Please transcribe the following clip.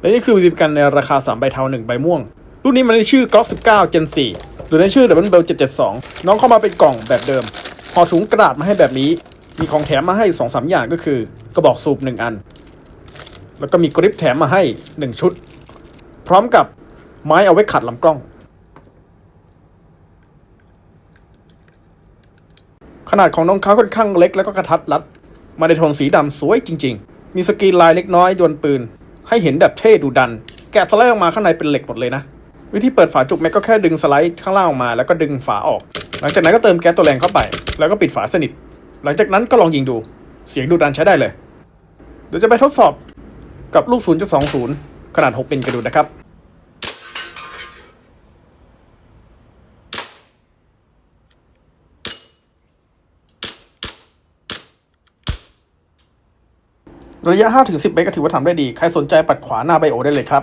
และนี่คือบีบีกันในราคา 3 ใบเทา 1 ใบม่วง รุ่นนี้มันในชื่อ Glock 19 Gen 4 หรือในชื่อ Double Bell 772 น้องเข้ามาเป็นกล่องแบบเดิมห่อถุงกระดาษมาให้แบบนี้ มีของแถมมาให้ 2-3 อย่างก็คือ กระบอกสูบ 1 อัน แล้วก็มีกริปแถมมาให้ 1 ชุด พร้อมกับไม้เอาไว้ขัดลำกล้อง ขนาดของน้องเขาค่อนข้างเล็กแล้วก็กระทัดรัด มาในโทนสีดำสวยจริง ๆ มีสกรีนลายเล็กน้อยดวลปืน ให้เห็นแบบเท่ดูดัน แกะสไลด์ออกมาข้างในเป็นเหล็กหมดเลยนะ วิธีเปิดฝาจุกแม็กก็แค่ดึงสไลด์ข้างล่างออกมา แล้วก็ดึงฝาออก หลังจากนั้นก็เติมแก๊สตัวแรงเข้าไป แล้วก็ปิดฝาสนิท หลังจากนั้นก็ลองยิงดู เสียงดูดันใช้ได้เลย เดี๋ยวจะไปทดสอบกับลูก 0.20 ขนาด6ปินกันดูนะครับ ระยะ 5-10 เมตรก็ถือว่าทำได้ดี ใครสนใจปัดขวาหน้าไบโอได้เลยครับ